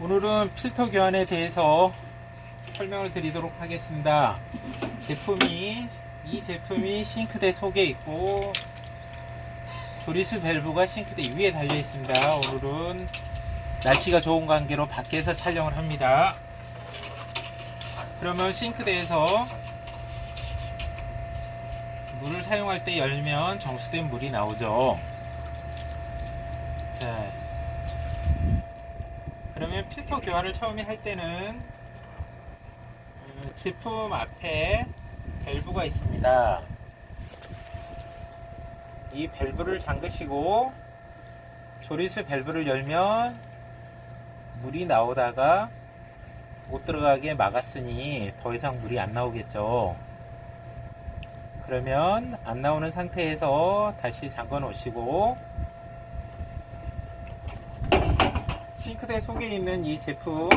오늘은 필터 교환에 대해서 설명을 드리도록 하겠습니다. 제품이 이 제품이 싱크대 속에 있고 조리수 밸브가 싱크대 위에 달려 있습니다. 오늘은 날씨가 좋은 관계로 밖에서 촬영을 합니다. 그러면 싱크대에서 물을 사용할 때 열면 정수된 물이 나오죠. 자, 그러면 필터 교환을 처음에 할 때는 음, 제품 앞에 밸브가 있습니다. 이 밸브를 잠그시고 조리수 밸브를 열면 물이 나오다가 못 들어가게 막았으니 더 이상 물이 안 나오겠죠. 그러면 안 나오는 상태에서 다시 잠궈 놓으시고 싱크대 속에 있는 이 제품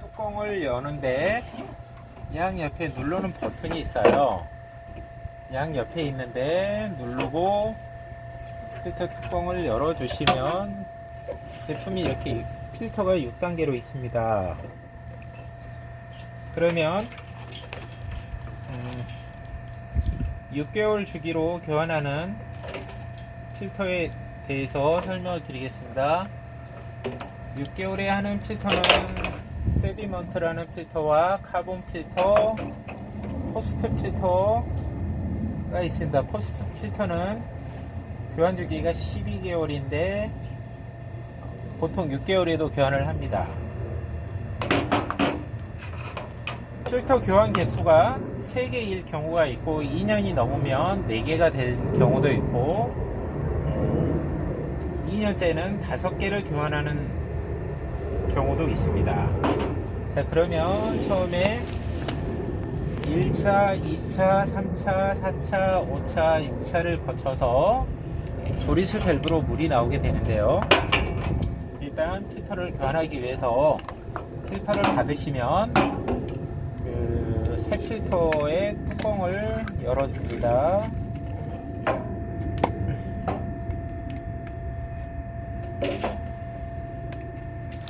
뚜껑을 여는데 양 옆에 누르는 버튼이 있어요. 양 옆에 있는데 누르고 필터 뚜껑을 열어주시면 제품이 이렇게 필터가 6단계로 있습니다. 그러면 음, 6개월 주기로 교환하는 필터에 대해서 설명을 드리겠습니다. 6개월에 하는 필터는 세디먼트라는 필터와 카본 필터, 포스트 필터가 있습니다. 포스트 필터는 교환 주기가 12개월인데 보통 6개월에도 교환을 합니다. 필터 교환 개수가 3개일 경우가 있고 2년이 넘으면 4개가 될 경우도 있고 2년째는 5개를 교환하는 경우도 있습니다. 자 그러면 처음에 1차, 2차, 3차, 4차, 5차, 6차를 거쳐서 조리수 밸브로 물이 나오게 되는데요. 일단 필터를 교환하기 위해서 필터를 받으시면 그 새 필터의 뚜껑을 열어줍니다.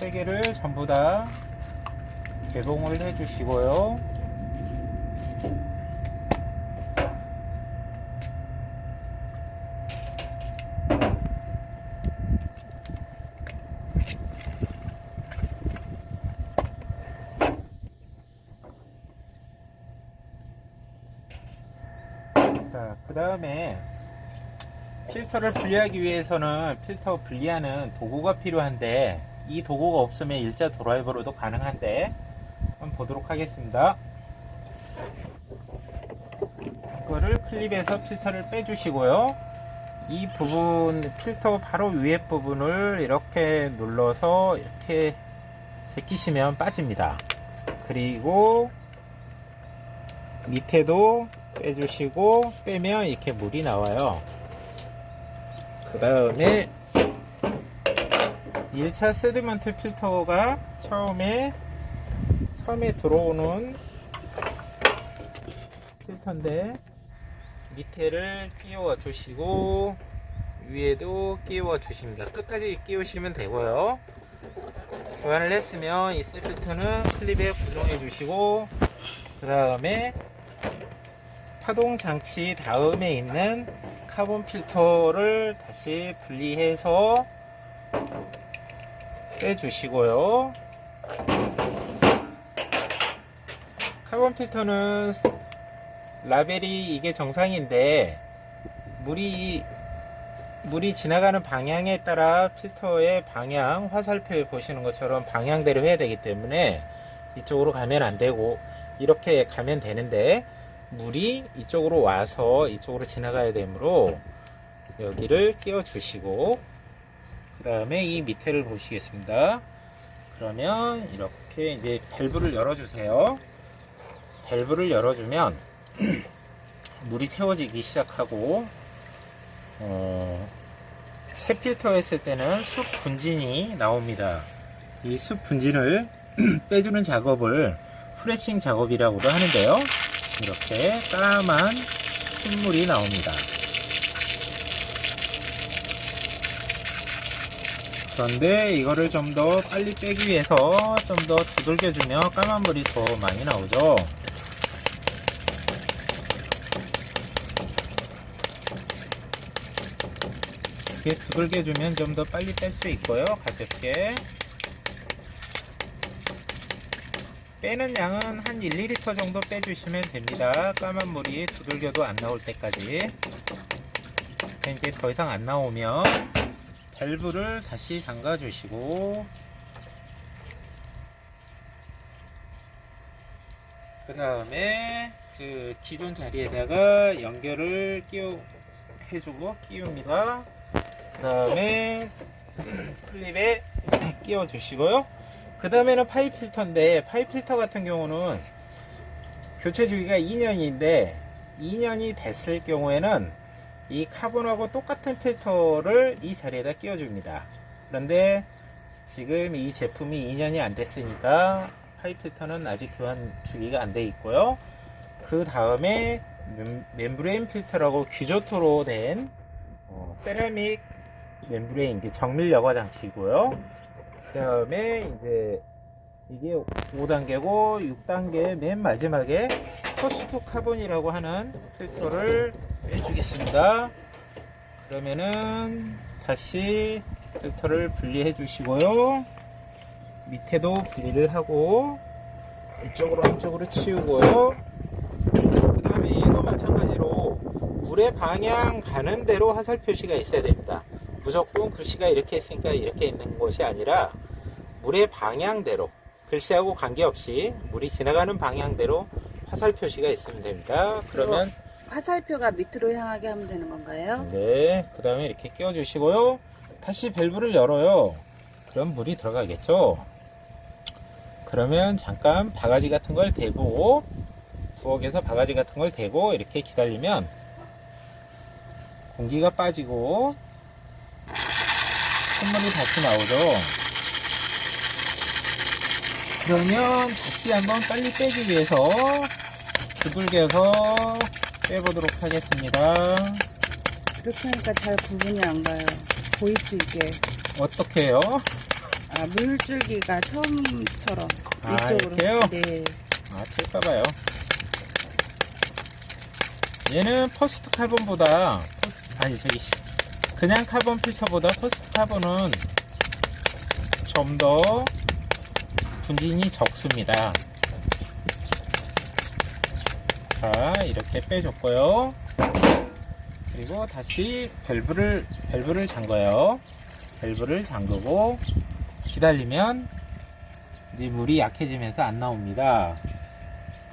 세 개를 전부 다 개봉을 해 주시고요. 자, 그 다음에 필터를 분리하기 위해서는 필터 분리하는 도구가 필요한데 이 도구가 없으면 일자 드라이버로도 가능한데 한번 보도록 하겠습니다. 이거를 클립에서 필터를 빼주시고요. 이 부분 필터 바로 위에 부분을 이렇게 눌러서 이렇게 제끼시면 빠집니다. 그리고 밑에도 빼주시고 빼면 이렇게 물이 나와요. 그 다음에 1차 세디먼트 필터가 처음에 처음에 들어오는 필터인데 밑에를 끼워 주시고 위에도 끼워 주십니다. 끝까지 끼우시면 되고요. 교환을 했으면 이 필터는 클립에 고정해 주시고 그 다음에 파동 장치 다음에 있는 카본 필터를 다시 분리해서 빼주시고요. 카본 필터는 라벨이 이게 정상인데 물이 물이 지나가는 방향에 따라 필터의 방향 화살표에 보시는 것처럼 방향대로 해야 되기 때문에 이쪽으로 가면 안 되고 이렇게 가면 되는데 물이 이쪽으로 와서 이쪽으로 지나가야 되므로 여기를 끼워 주시고 그 다음에 이 밑에를 보시겠습니다. 그러면 이렇게 이제 밸브를 열어 주세요. 밸브를 열어주면 물이 채워지기 시작하고 어, 새 필터 했을 때는 숲 분진이 나옵니다. 이 숲 분진을 빼주는 작업을 프레싱 작업이라고도 하는데요. 이렇게 까만 숯물이 나옵니다. 그런데 이거를 좀 더 빨리 빼기 위해서 좀 더 두들겨주면 까만 물이 더 많이 나오죠. 이렇게 두들겨주면 좀 더 빨리 뺄 수 있고요. 가볍게. 빼는 양은 한 1, 2리터 정도 빼주시면 됩니다. 까만 물이 두들겨도 안 나올 때까지. 이제 더 이상 안 나오면 밸브를 다시 잠가 주시고. 그 다음에 그 기존 자리에다가 연결을 끼워 해주고 끼웁니다. 그 다음에 클립에 끼워 주시고요. 그 다음에는 파이 필터인데 파이 필터 같은 경우는 교체 주기가 2년인데 2년이 됐을 경우에는 이 카본하고 똑같은 필터를 이 자리에다 끼워줍니다. 그런데 지금 이 제품이 2년이 안 됐으니까 파이 필터는 아직 교환 주기가 안 돼 있고요. 그 다음에 멤브레인 필터라고 규조토로 된 어, 세라믹 멤브레인 정밀 여과 장치고요. 그 다음에 이제 이게 5단계고 6단계 맨 마지막에 포스트 카본이라고 하는 필터를 빼주겠습니다. 그러면은 다시 필터를 분리해 주시고요. 밑에도 분리를 하고 이쪽으로 한쪽으로 치우고요. 그 다음에 얘도 마찬가지로 물의 방향 가는 대로 화살 표시가 있어야 됩니다. 무조건 글씨가 이렇게 있으니까 이렇게 있는 것이 아니라 물의 방향대로 글씨하고 관계없이 물이 지나가는 방향대로 화살 표시가 있으면 됩니다. 그러면 화살표가 밑으로 향하게 하면 되는 건가요? 네, 그 다음에 이렇게 끼워주시고요. 다시 밸브를 열어요. 그럼 물이 들어가겠죠. 그러면 잠깐 바가지 같은 걸 대고 부엌에서 바가지 같은 걸 대고 이렇게 기다리면 공기가 빠지고 콧물이 다시 나오죠. 그러면 다시 한번 빨리 빼기 위해서 두들겨서 빼보도록 하겠습니다. 그렇게 하니까 잘 구분이 안 가요. 보일 수 있게. 어떻게 해요? 아, 물줄기가 처음처럼 아, 이쪽으로. 이렇게요? 네. 아, 틀까봐요. 얘는 퍼스트 카본보다, 아니, 저기, 씨, 그냥 카본 필터보다 퍼스트 카본은 좀 더 분진이 적습니다. 자, 이렇게 빼줬고요. 그리고 다시 밸브를, 밸브를 잠궈요. 밸브를 잠그고 기다리면 이제 물이 약해지면서 안 나옵니다.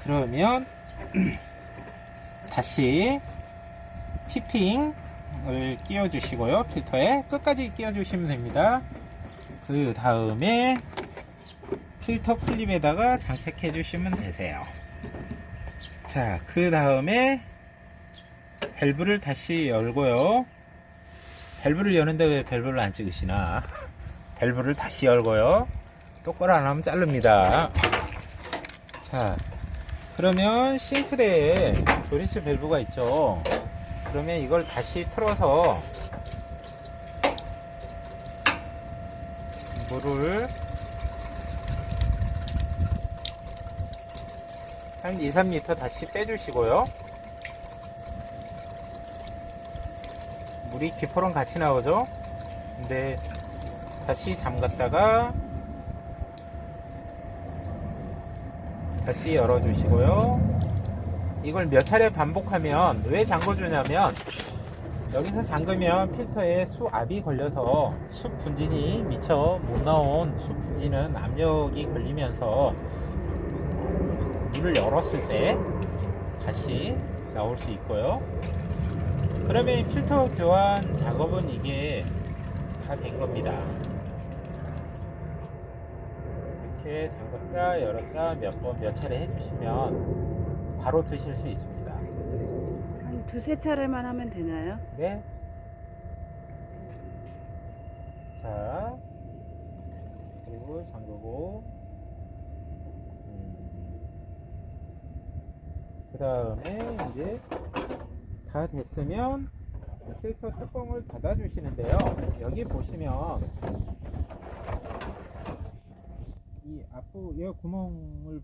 그러면 다시 피핑을 끼워 주시고요. 필터에 끝까지 끼워 주시면 됩니다. 그 다음에 필터 클립에다가 장착해 주시면 되세요. 자, 그 다음에 밸브를 다시 열고요. 밸브를 여는데 왜 밸브를 안 찍으시나? 밸브를 다시 열고요. 똑바로 안 하면 자릅니다. 자, 그러면 싱크대에 조리스 밸브가 있죠. 그러면 이걸 다시 틀어서 물을 한 2, 3리터 다시 빼주시고요. 물이 기포랑 같이 나오죠. 근데 다시 잠갔다가 다시 열어주시고요. 이걸 몇 차례 반복하면 왜 잠궈주냐면 여기서 잠그면 필터에 수압이 걸려서 수 분진이 미처 못 나온 수 분진은 압력이 걸리면서 문을 열었을 때 다시 나올 수 있고요. 그러면 이 필터 교환 작업은 이게 다 된 겁니다. 이렇게 잠갔다 열었다 몇 번 몇 차례 해주시면 바로 드실 수 있습니다. 한 두세 차례만 하면 되나요? 네. 자, 그리고 잠그고, 그 다음에 이제 다 됐으면 필터 뚜껑을 닫아 주시는데요. 여기 보시면 이 앞부 이 구멍을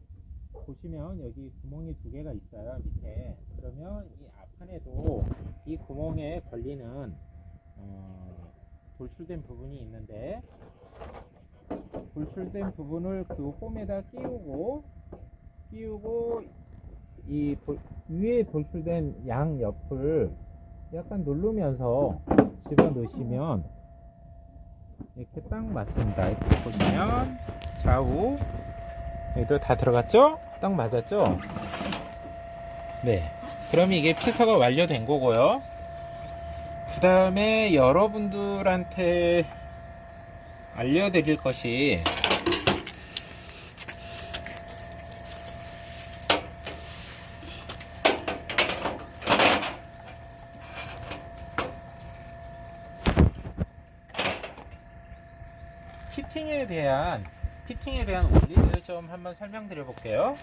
보시면 여기 구멍이 두 개가 있어요 밑에. 그러면 이 앞판에도 이 구멍에 걸리는 어, 돌출된 부분이 있는데 돌출된 부분을 그 홈에다 끼우고 끼우고 이 돌- 위에 돌출된 양 옆을 약간 누르면서 집어 넣으시면 이렇게 딱 맞습니다. 이렇게 보시면 좌우 여기도 다 들어갔죠? 딱 맞았죠? 네. 그러면 이게 필터가 완료된 거고요. 그 다음에 여러분들한테 알려드릴 것이 피팅에 대한 피팅에 대한 원리를 좀 한번 설명드려 볼게요.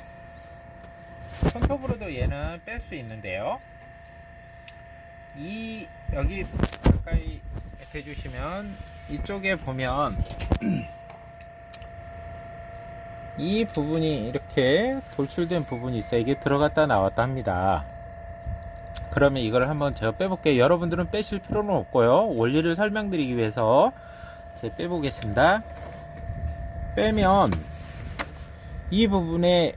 손톱으로도 얘는 뺄 수 있는데요. 이 여기 가까이 대주시면 이쪽에 보면 이 부분이 이렇게 돌출된 부분이 있어요. 이게 들어갔다 나왔다 합니다. 그러면 이걸 한번 제가 빼볼게요. 여러분들은 빼실 필요는 없고요. 원리를 설명드리기 위해서 제가 빼보겠습니다. 빼면 이 부분에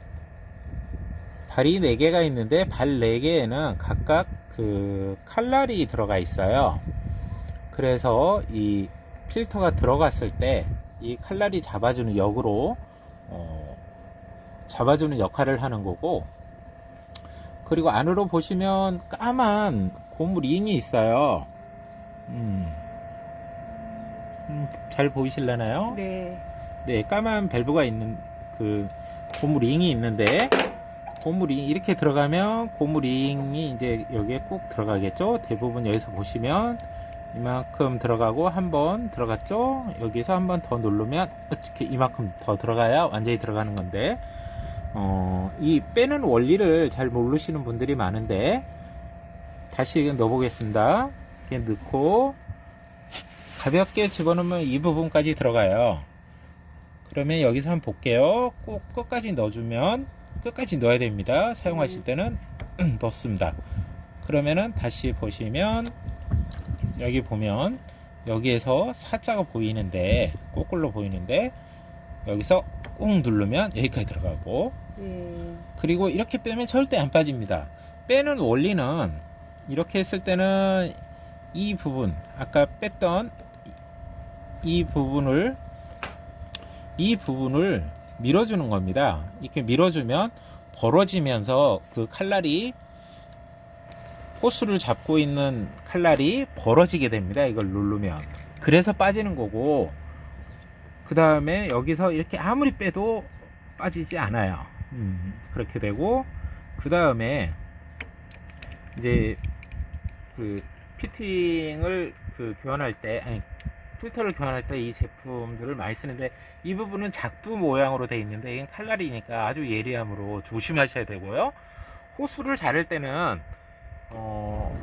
발이 4개가 있는데 발 4개에는 각각 그 칼날이 들어가 있어요. 그래서 이 필터가 들어갔을 때 이 칼날이 잡아주는 역으로 어, 잡아주는 역할을 하는 거고 그리고 안으로 보시면 까만 고무 링이 있어요. 음. 음, 잘 보이실려나요? 네. 네, 까만 밸브가 있는 그 고무 링이 있는데 고무 링 이렇게 들어가면 고무 링이 이제 여기에 꼭 들어가겠죠. 대부분 여기서 보시면 이만큼 들어가고 한 번 들어갔죠. 여기서 한 번 더 누르면 어떻게 이만큼 더 들어가야 완전히 들어가는 건데 어, 이 빼는 원리를 잘 모르시는 분들이 많은데 다시 넣어 보겠습니다. 이렇게 넣고 가볍게 집어넣으면 이 부분까지 들어가요. 그러면 여기서 한번 볼게요. 꼭 끝까지 넣어주면 끝까지 넣어야 됩니다. 사용하실 때는 넣습니다. 그러면은 다시 보시면 여기 보면 여기에서 사자가 보이는데 거꾸로 보이는데 여기서 꾹 누르면 여기까지 들어가고 예. 그리고 이렇게 빼면 절대 안 빠집니다. 빼는 원리는 이렇게 했을 때는 이 부분 아까 뺐던 이 부분을 이 부분을 밀어주는 겁니다. 이렇게 밀어주면 벌어지면서 그 칼날이 호수를 잡고 있는 칼날이 벌어지게 됩니다. 이걸 누르면 그래서 빠지는 거고 그 다음에 여기서 이렇게 아무리 빼도 빠지지 않아요. 음, 그렇게 되고 그 다음에 이제 그 피팅을 그 교환할 때 아니 필터를 교환할 때 이 제품들을 많이 쓰는데 이 부분은 작두 모양으로 되어 있는데 이건 칼날이니까 아주 예리함으로 조심하셔야 되고요. 호수를 자를 때는 어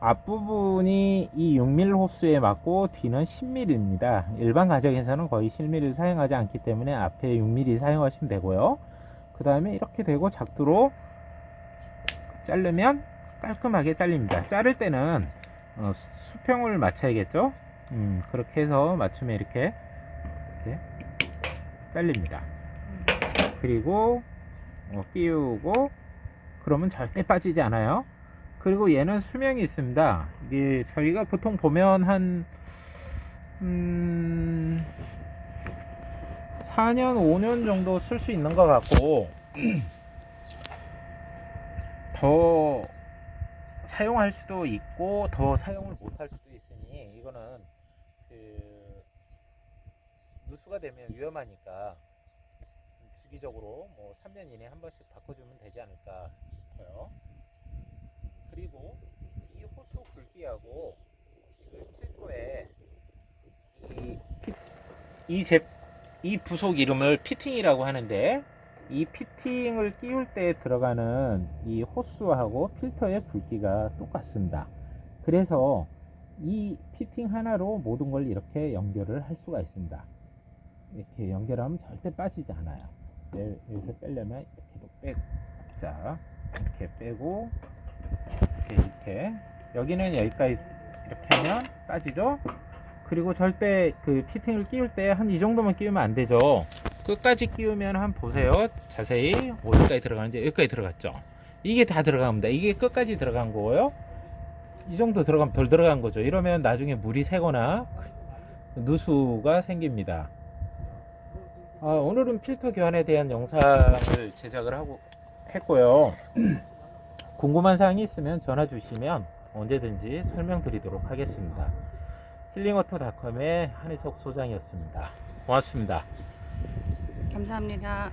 앞부분이 이 6mm 호수에 맞고 뒤는 10mm입니다. 일반 가정에서는 거의 10mm를 사용하지 않기 때문에 앞에 6mm 사용하시면 되고요. 그 다음에 이렇게 되고 작두로 자르면 깔끔하게 잘립니다. 자를 때는 어, 수평을 맞춰야겠죠? 음, 그렇게 해서 맞추면 이렇게, 이렇게 잘립니다. 그리고 어, 끼우고 그러면 절대 빠지지 않아요. 그리고 얘는 수명이 있습니다. 이게 저희가 보통 보면 한 음, 4년, 5년 정도 쓸 수 있는 것 같고 더 사용할 수도 있고 더 사용을 못할 수도 있으니 이거는 그 누수가 되면 위험하니까 주기적으로 뭐 3년 이내에 한 번씩 바꿔주면 되지 않을까 싶어요. 음, 그리고 이 호수 굵기하고 지금 필터에 이, 피- 이 제, 이 부속 이름을 피팅이라고 하는데 이 피팅을 끼울 때 들어가는 이 호스하고 필터의 굵기가 똑같습니다. 그래서 이 피팅 하나로 모든 걸 이렇게 연결을 할 수가 있습니다. 이렇게 연결하면 절대 빠지지 않아요. 여- 여기서 빼려면 이렇게도 빼고, 자, 이렇게 빼고, 이렇게, 이렇게. 여기는 여기까지 이렇게 하면 빠지죠? 그리고 절대 그 피팅을 끼울 때 한 이 정도만 끼우면 안 되죠. 끝까지 끼우면 한번 보세요. 자세히 어디까지 들어가는지 여기까지 들어갔죠. 이게 다 들어갑니다. 이게 끝까지 들어간 거고요. 이 정도 들어가면 덜 들어간 거죠. 이러면 나중에 물이 새거나 누수가 생깁니다. 아, 오늘은 필터 교환에 대한 영상을 제작을 하고 했고요. 궁금한 사항이 있으면 전화 주시면 언제든지 설명드리도록 하겠습니다. 힐링워터닷컴의 한희석 소장이었습니다. 고맙습니다. 감사합니다.